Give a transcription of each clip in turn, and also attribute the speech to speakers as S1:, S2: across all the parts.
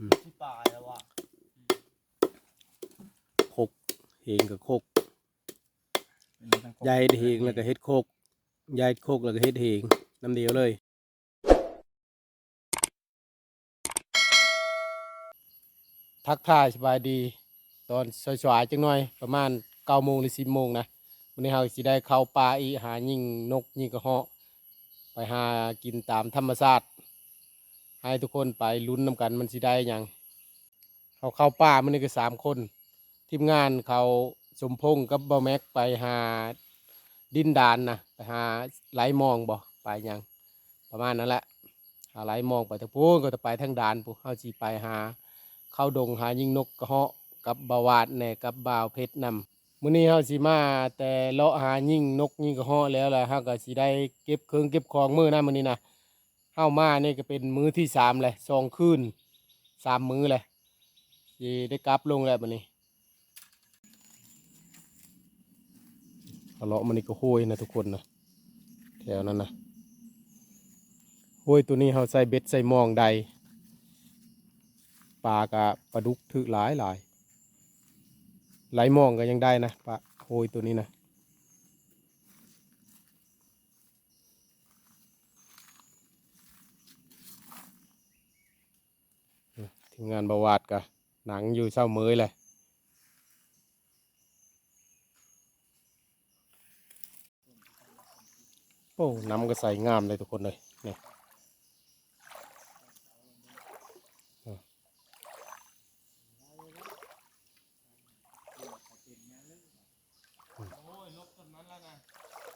S1: ที่ปลายแล้วว่ะ
S2: โคกเฮงกับโคกยายเฮ็ดเฮงแล้วก็เฮ็ดโคกยายเฮ็ดโคกแล้วก็เฮ็ดเฮงน้ำเดียวเลยทักทายสบายดี ตอนสวยๆจังหน่อย ประมาณเก้าโมงหรือสิบโมงนะวันนี้เราสิได้เข้าป่าอีหายิงนกยิงกระเหาะไปหากินตามธรรมชาติ ให้ทุกคนไปลุ้นนำกันมันสิได้ยังเขาเข้าป่ามันนี่ก็สามคน ทีมงานเขาสมพงษ์กับบอแม็กไปหาดินดานนะไปหาไหลมองบ่ไปยังประมาณนั้นแหละหาไหลมองไปทางพูนก็จะไปทางดานปุ๊เขาจีไปหา เข้าดงหายิงนกกระเหาะกับบาวาดแน่กับบ่าวเพชรนำมื้อนี้เฮาสิมาแต่เลาะหายิงนกยิงกระเหาะแล้วล่ะเฮาก็สิได้เก็บเครื่องเก็บของมื้อนะมื้อนี้นะ เฮามานี่ก็เป็นมื้อที่สามเลยสองคืนสามมื้อเลยสิได้กลับลงแล้วมื้อนี้เอาเลาะมันนี่ก็โห้ยนะทุกคนนะแถวนั้นนะโห้ยตัวนี้เฮาใส่เบ็ดใส่มองใดปลากะปลาดุกถือหลายหลายไหลมองก็ยังได้นะปลาโอยตัวนี้นะ งานบาวาดกะหนังอยู่เศร้าเมยเลยโอ้น้ำก็ใสงามเลยทุกคนเลยนี่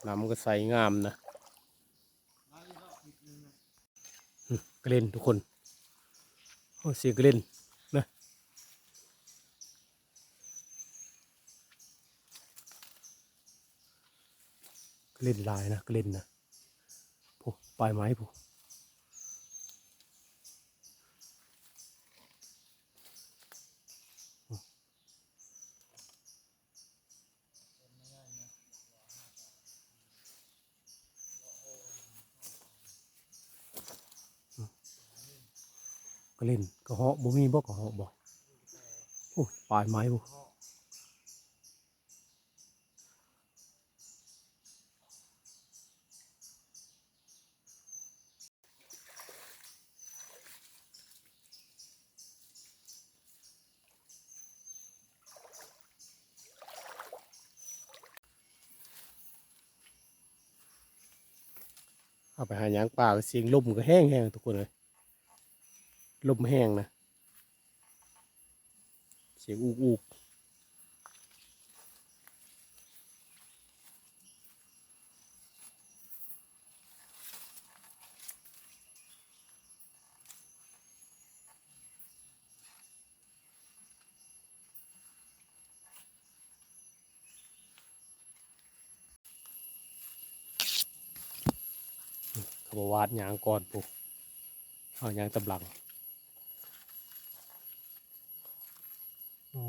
S2: น้ำก็ใสงามนะอืมกระเล่นทุกคน เสียงกระเล่นนะกระเล่นลายนะกระเล่นนะผู้ปลายไม้ผู้กระเล่น กระเหาะบ่มีบ่กระเหาะบ่โอ้ปลายไม้ผู้เอาไปหาหยางป่าก็เสียงลมก็แห้งแห้งทุกคนเลย ลมแห้งนะ เสียงอูกอูกขบวาดยางก่อนปุ๊เอายางตำลัง โอ้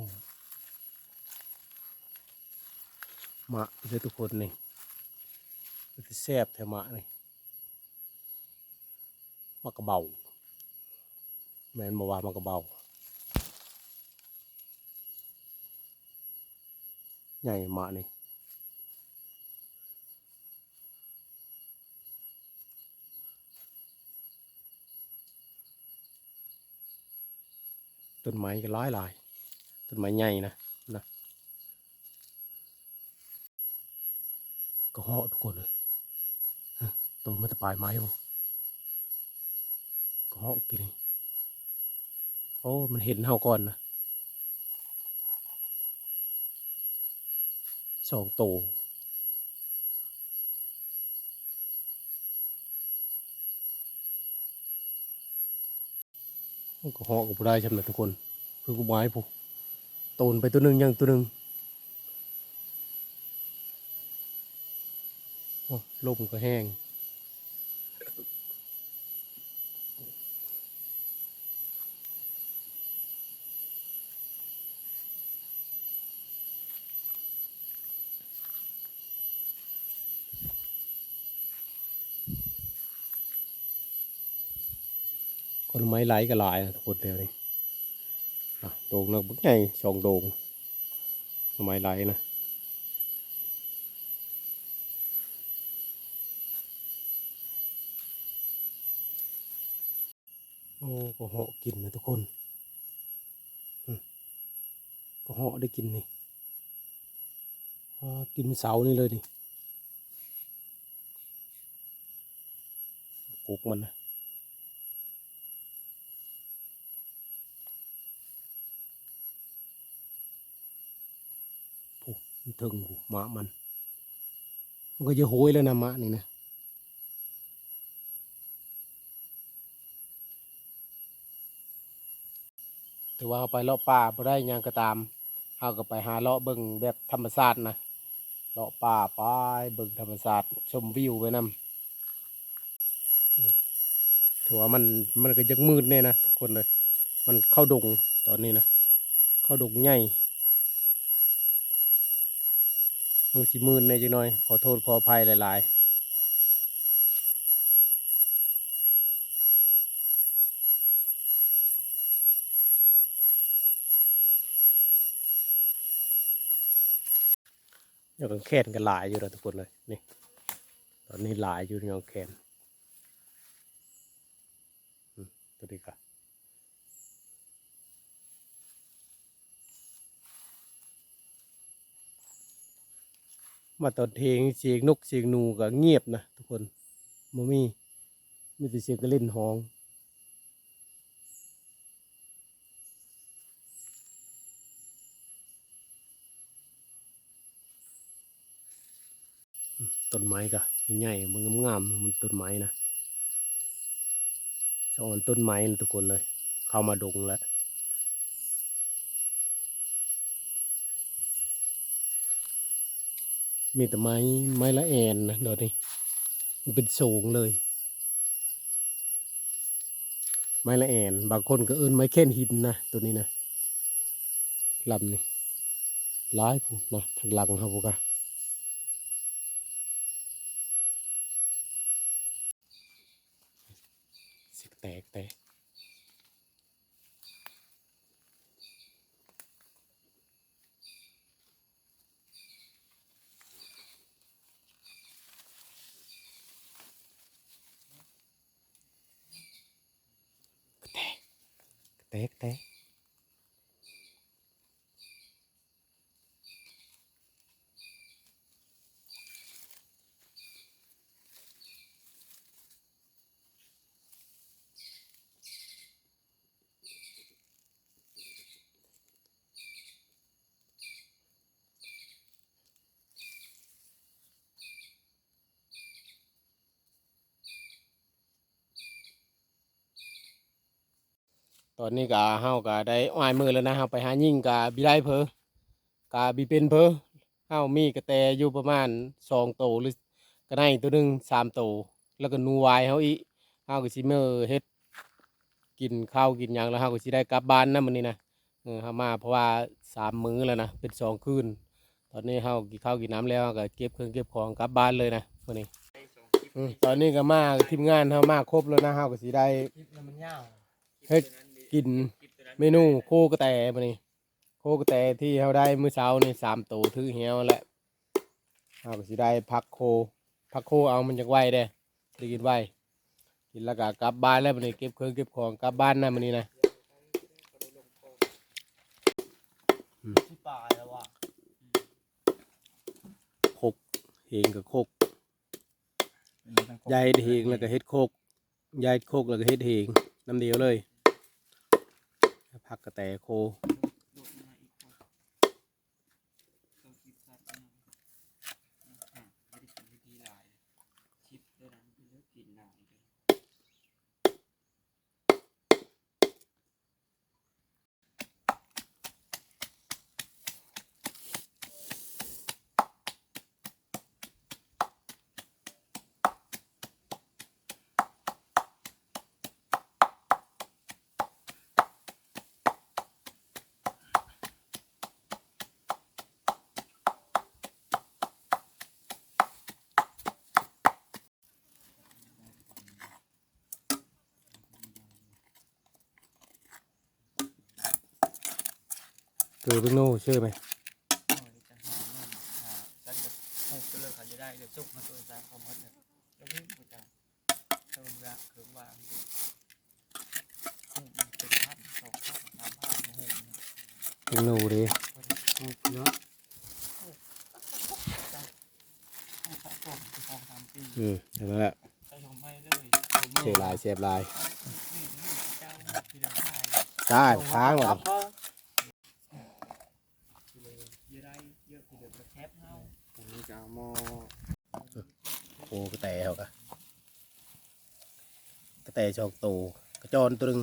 S2: หมะเด้อทุกคนนี่มันจะแซบแท้หมะนี่มะกระเบาแมนบอกว่ามะกระเบาใหญ่หมะนี่ต้นไม้ก็หลายหลายต้นไม้ใหญ่นะนะ ก็เหาะทุกคนเลยตัวมันจะปลายไม้บ่ก็เหาะกินนี่โอ้มันเห็นเฮาก่อนนะสองโตก็เหาะกับได้ใช่ไหมทุกคน คือกูไม้พวกโตนไปตัวหนึ่งยังตัวหนึ่งโอ้ ลมก็แห้งคนไม้ไหลก็หลายนะทุกคนเดียวนี่อะโด่งนักบักใหญ่สองโด่งทำไมไหลนะโอ้ ก็เหาะกินนะทุกคนก็เหาะได้กินนี่กินเสานี่เลยนี่กุกมันนะโอ้ถึงหูหมามัน มันก็จะโหยแล้วนะหมานี่นะ ถือว่าเอาไปเลาะป่าบ่ได้ยังก็ตามเอาก็ไปหาเลาะเบิ่งแบบธรรมชาตินะเลาะป่าไปเบิ่งธรรมชาติชมวิวไปนำถือว่ามันมันก็ยังมืดเนี่ยนะทุกคนเลย มันเข้าดงตอนนี้นะเข้าดงใหญ่มือสีมืนในจังหน่อย ขอโทษขออภัยหลาย ๆ ยังแค้นกันหลายอยู่แล้วทุกคนเลยนี่ตอนนี้หลายอยู่ยังแค้นตัวนี้ก็มาตอนเพลงเสียงนกเสียงนูก็เงียบนะทุกคนมมีมีแต่เสียงกระเล่นห้อง ต้นไม้ก็ใหญ่ๆมันงามๆมันต้นไม้นะช่องต้นไม้นะทุกคนเลย เข้ามาดงแล้วมีแต่ไม้ไม้ละแอนนะเดี๋ยวนี้มันเป็นโศงเลย ไม้ละแอน บางคนก็เอิ้นไม้แค้นหินนะตัวนี้นะลำนี่ร้ายผู้นะทางหลังครับพวกะสิแตกแตกแตกแตกแตก ตอนนี้กาเฮาก็ได้อ้ายมือแล้วนะเฮาไปหายิ่งกาบิได้เพอกาบิเป็นเพอเฮามีกระแตอยู่ประมาณสองโตวหรือกระไนตัวหนึงสามโตวแล้วก็หนูวายเฮาอีกเฮาก็สิมื้อเฮ็ดกินข้าวกินหยังแล้วเฮาก็สิได้กลับบ้านนะมื้อนี้นะเออเฮามาเพราะว่าสามมื้อแล้วนะเป็นสองคืนตอนนี้เฮากินข้าวกินน้ำแล้วเฮาก็เก็บเครื่องเก็บของกลับบ้านเลยนะมื้อนี้อืมตอนนี้ก็มาทีมงานเฮามาครบแล้วนะเฮาก็สิได้
S1: คลิปมันยาว
S2: เฮ็ด กินเมนูโคกระแตมานี่โคกระแตที่เขาได้มื้อเช้านี่สามตัวถือเหี่ยวแหละเราก็สิได้พักโคพักโคเอามันจากไวเด้ได้กินไวกินแล้วก็กลับบ้านแล้วมันนี่เก็บเครื่องเก็บของกลับบ้านนะมันนี่นะ
S1: ที่ป่าแล้วว่ะ
S2: โคกเฮงกับโคกยายเฮ็ดเฮงแล้วก็เฮ็ดโคกยายโคกแล้วก็เฮ็ดเฮงน้ำเดียวเลย พักกระแตโค
S1: เตั
S2: วเป็นโน่ชื่อไหม
S1: โอ้ยจะหาเงินหาจันจะปลูกไปเลยเขาจะได้เดี๋ยวจุกมาตัวจ้างเขาหมดเนี่ยแล้วพี่กูจะเติมรักเติมวางอยู่อืมเป็ นพันสองพันสามพันโอ้โห
S2: เป็นโน่ดิ
S1: เยอะจ้ะให้สะสมสองสามปี
S2: อืมเห็นแล้วแหละ
S1: เสี
S2: ยลายเสียบลายได้ค้างว่ะ
S1: เลยเยอะได้เยอะที่เดินกระแทบเฮา
S3: อันนี้จะเอาห ม้อ
S2: โอ้กระแตเขากะกระแตชอกโตกระจรตรึง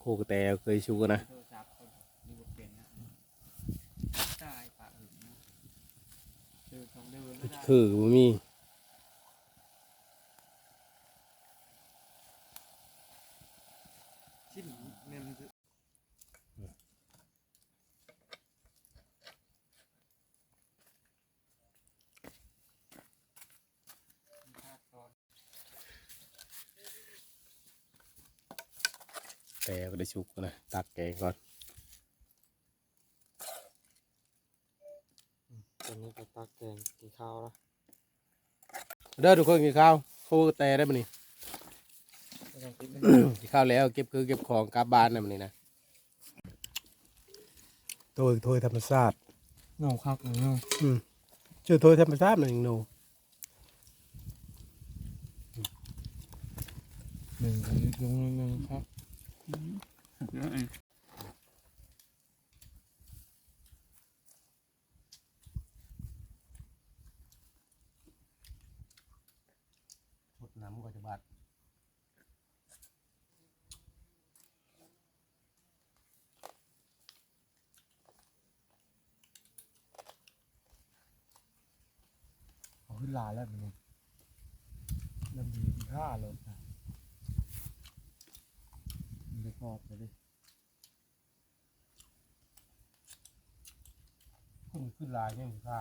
S2: โคกระแตเคยชูกันนะ
S1: โทรศัพท์คนดูบ่เป็นนะตายปากหึงนะเดินสองเดินไม่ได้
S2: คือบ่มี
S1: ชิ้นเงินคือภาพตอน
S2: แต่ก็ได้ชุกนะตักแกงก่อน
S3: ตอนนี้ก็ตักแกงกินข้าวแล้ว
S2: เด้อทุกคนกินข้าวโคกระแตได้ปะนี่
S1: ไม่ต้องคิดไม่
S2: กินข้าวแล้วเก็บคือเก็บของกลับบ้านนะมันนี่นะโทยโทยธรรมชาติ
S3: เงาคักเลยเนาะ
S2: อืมชื่อโทยธรรมชาติหนึ่งหนู
S3: หนึ่งอันนี้ลงหนึ่งครับ
S2: หม ดน้ำก็จะบาด
S3: เอาขึ้นลาแล้วมันน้ำดีมีค่าเลยนะ มันจะกรอบไปดิ
S2: ขึ้นขึ้นลายเนี่ยมีค่า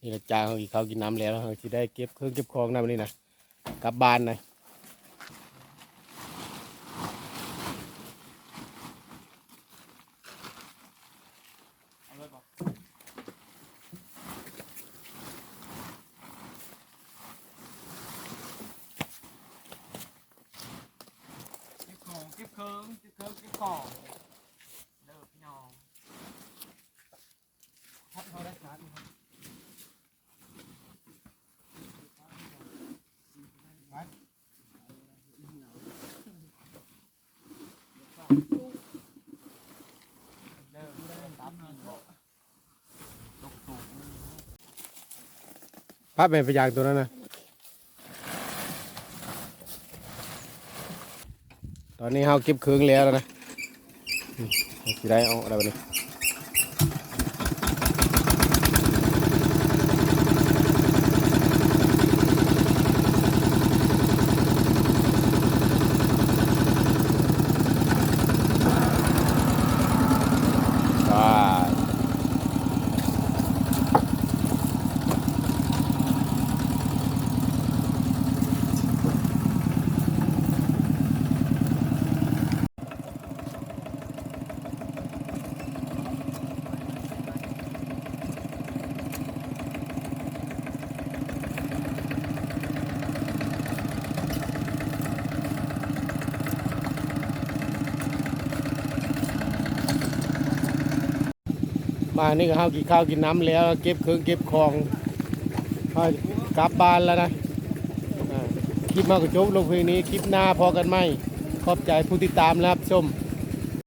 S2: นี่ละจ้าเขาอีกเขากินน้ำแล้วเขาจะได้เก็บเครื่องเก็บของน้ำนี่นะกลับบ้านนะ
S1: เอาเลยบอกเก็บ ของเก็บเคิงเก็บเคิงก็บของเด้อพี่น้องพัดเขาได้ชาร์จไหมเด้อเด้อตามนี้บอกตกตูดมือ
S2: ภาพเป็นพยางตัวนั้นนะ ตอนนี้เขาเก็บเครื่องแล้วนะขาสิได้เอาอะไรบ้นี้ มานี่ก็เฮากินข้าวกินน้ำแล้ว เก็บเครื่องเก็บของเฮากลับบ้านแล้วนะคลิปมากระจบลงเพลงนี้คลิปหน้าพอกันไหมขอบใจผู้ติดตามนะครับชม